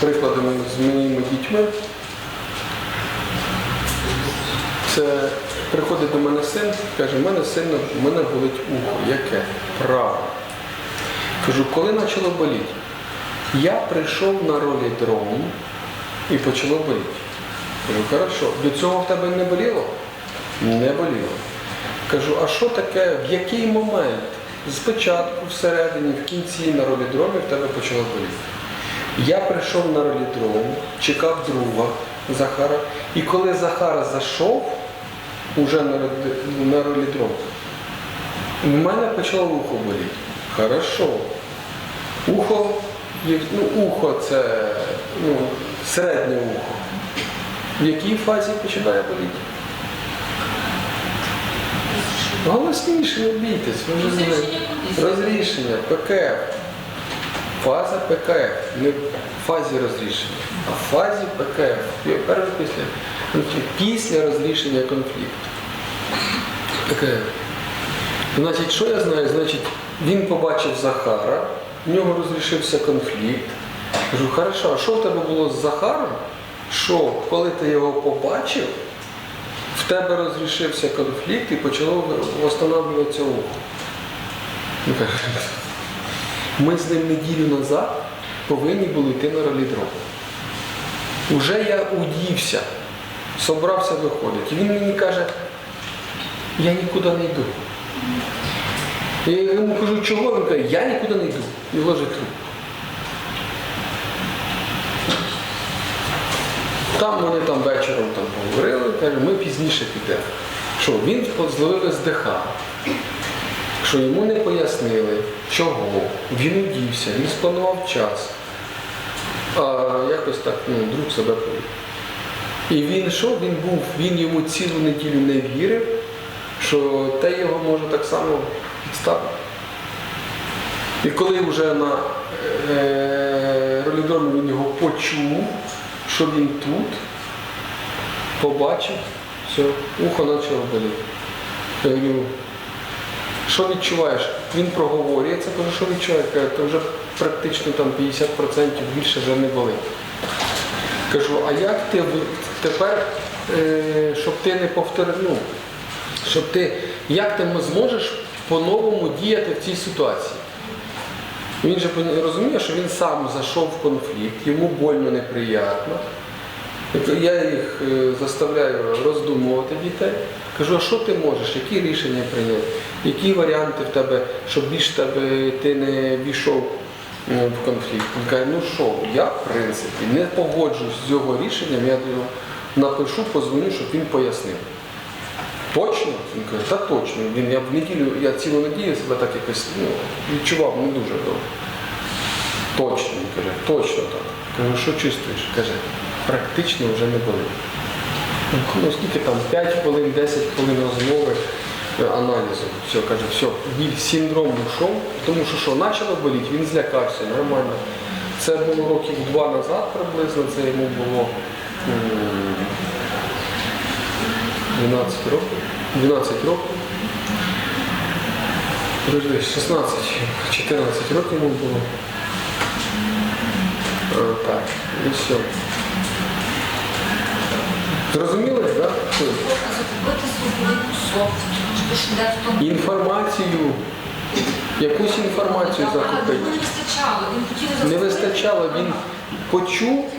прикладами з моїми дітьми. Це приходить до мене син, каже, в мене сильно, в мене болить ухо. Яке? Право. Кажу, коли почало боліти? Я прийшов на ролідром і почало боліти. Кажу, хорошо, до цього в тебе не боліло? Не боліло. Кажу, а що таке, в який момент? Спочатку, всередині, в кінці на ролідромі в тебе почало боліти. Я прийшов на ролідром, чекав друга Захара, і коли Захар зайшов уже на, ролідром, в мене почало ухо боліти. Хорошо. Ухо, ну, ухо це ну, середнє ухо. В якій фазі починає боліти? Голосніше, не бійтесь, ви вже знаєте. Розрішення, ПКФ. Фаза ПКФ, не в фазі розрішення, а в фазі ПКФ. Пі- після. Після розрішення конфлікту. ПКФ. Значить, що я знаю? Значить, він побачив Захара, в нього розрішився конфлікт. Кажу, хорошо, а що в тебе було з Захаром? Що, коли ти його побачив, в тебе розрішився конфлікт і почало встановлюватися ухо. Ми з ним неділю назад повинні були йти на ролідром. Уже я удівся, собрався виходити. І він мені каже, я нікуди не йду. Я йому кажу, чого? Він каже, я нікуди не йду. І ложить трубку. Там вони там вечором там поговорили, каже, ми пізніше підемо. Що він зловив СДХ, що йому не пояснили, чого, він удівся, він спланував час. А якось так ну, друг себе повів. І він що? Він був, він йому цілу неділю не вірив, що те його може так само підставити. І коли вже на е, ролідромі він його почув, що він тут, побачив, все, ухо почало боліти. Я говорю, що відчуваєш? Він проговорює це, кажу, що відчуваєш? Каже, то вже практично там 50% більше вже не болить. Кажу, а як ти тепер, е, щоб ти не повторив, ну, щоб ти, як ти зможеш по-новому діяти в цій ситуації? Він же розуміє, що він сам зайшов в конфлікт, йому больно неприємно. Тобто Я їх е, заставляю роздумувати дітей. Кажу, а що ти можеш, які рішення прийняти, які варіанти в тебе, щоб більш тебе ти не війшов е, в конфлікт. Він каже, ну що, я в принципі не погоджуюсь з його рішенням, я його напишу, позвоню, щоб він пояснив. Точно? Він каже, та точно. Він, я в неділю, я цілу неділю себе так якось ну, відчував не дуже добре. Точно, він каже, точно так. Кажу, що чувствуєш? Каже, практично вже не болить. Ну, скільки там, 5 хвилин, 10 хвилин розмови, е, аналізу. Все, каже, все, біль, синдром ушов, тому що що, почало боліти, він злякався, нормально. Це було років два назад приблизно, це йому було 12 років. 12 років. 16, 14 років йому було. Е, Так, і все. В тому. Інформацію, якусь інформацію Але закупити. не вистачало, він хотів вистачало, він почув,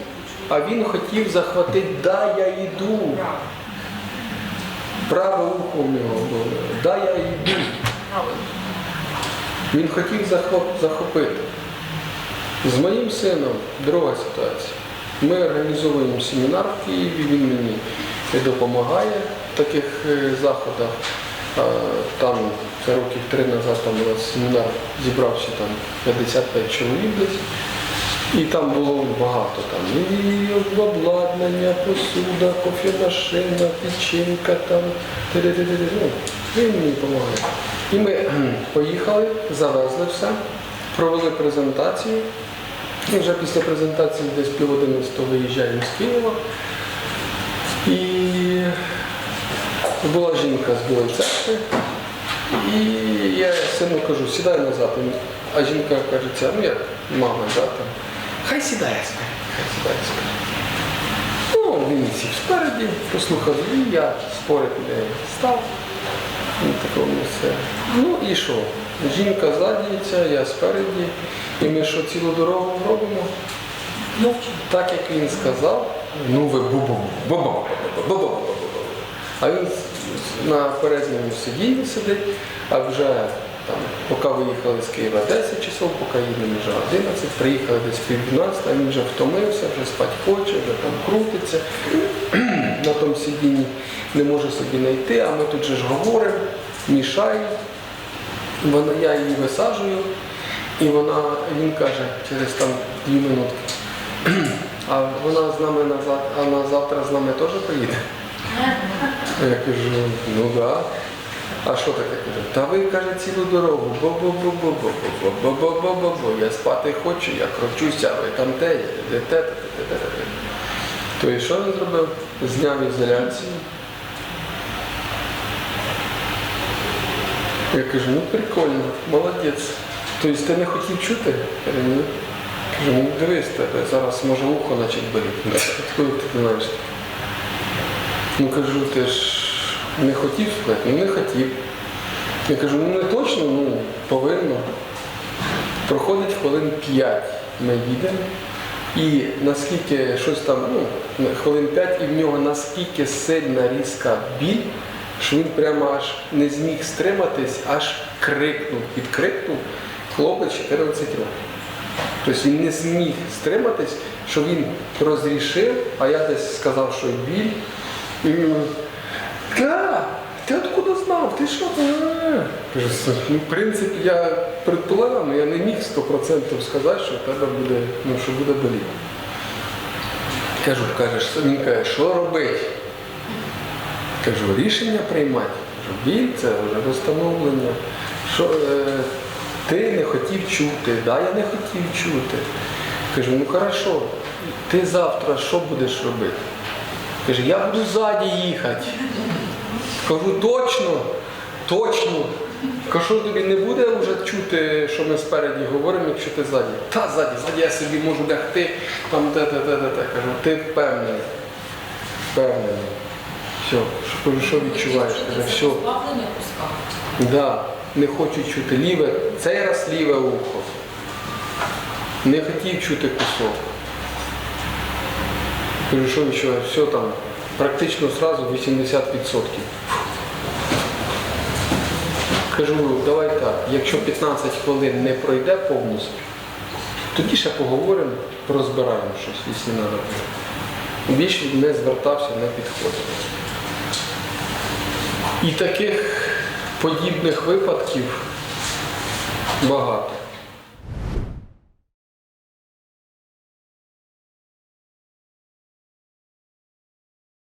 а він хотів захватити, да, я йду. Праве ухо в нього було. Да, я йду. Він хотів захоп- захопити. З моїм сином друга ситуація. Ми організовуємо семінар в Києві, він мені допомагає в таких е, заходах. Там це років три назад там у нас семінар зібрався там 55 чоловік десь. І там було багато там і обладнання, посуда, кофемашина, печенька там. Ну, він мені допомагає. І ми поїхали, завезли все, провели презентацію. І вже після презентації десь пів одинадцятого виїжджаємо з Києва. І була жінка з Білої церкви. І я сину кажу, сідай назад. А жінка каже, ну як мама, да, там. Хай сідає спереді, хай сідає спереді. Ну, він сів спереді, послухав, і я спорити не став. Ну, такому все. Ну і що? Жінка ця, я спереді. І ми що цілу дорогу робимо? Так як він сказав, ну ви бу бу бу бу А він на передньому сидінні сидить, а вже там, поки виїхали з Києва 10 часов, поки їдемо вже 11, приїхали десь пів 12, а він вже втомився, вже спати хоче, вже там крутиться на тому сидінні, не може собі знайти, а ми тут же ж говоримо, мішаємо. Вона, я її висаджую, і вона, він каже, через там дві минутки. А вона з нами назад, а на завтра з нами теж поїде? Я кажу, ну да. А що таке? Та ви каже цілу дорогу. Бо-бо-бо-бо-бо-бо-бо-бо-бо. Я спати хочу, я кручуся, ви там те, є, де те, те, те, те, те. То і що він зробив? Зняв ізоляцію. Я кажу, ну прикольно, молодець. Тобто ти не хотів чути? Я кажу, ну дивись тебе, зараз може ухо начать боліти. Откуда ти знаєш? Ну кажу, ти ж не хотів сказати? Ну не хотів. Я кажу, ну не точно, ну повинно. Проходить хвилин 5 ми їдемо. І наскільки щось там, ну, хвилин 5, і в нього наскільки сильна різка біль, що він прямо аж не зміг стриматись, аж крикнув. Підкрикнув хлопець 14 років. Тобто він не зміг стриматись, що він розрішив, а я десь сказав, що біль. І він, «Та, ти откуда знав? Ти що? Е?» Ну, в принципі, я предполагав, але я не міг 100% сказати, що в тебе буде, ну, що буде боліти. Кажу, кажеш, він каже, що робити? Кажу, рішення приймати. Біль це вже встановлення. Що, е, ти не хотів чути, да, я не хотів чути. Кажу, ну хорошо, ти завтра що будеш робити? Каже, я буду ззаді їхати. Кажу, точно, точно. Кажу, тобі не буде вже чути, що ми спереді говоримо, якщо ти ззаді. Та ззаді, ззаді я собі можу лягти, там те, те, те, те, те. Кажу, ти впевнений. Впевнений. Все, що, кажу, що відчуваєш? Каже, все. Да, не хочу чути ліве, цей раз ліве ухо. Не хотів чути кусок. Кажу, що відчуваю? Все там, практично одразу 80%. Кажу, давай так, якщо 15 хвилин не пройде повністю, тоді ще поговоримо, розбираємо щось, якщо треба. Більше не звертався, не підходив. І таких подібних випадків багато.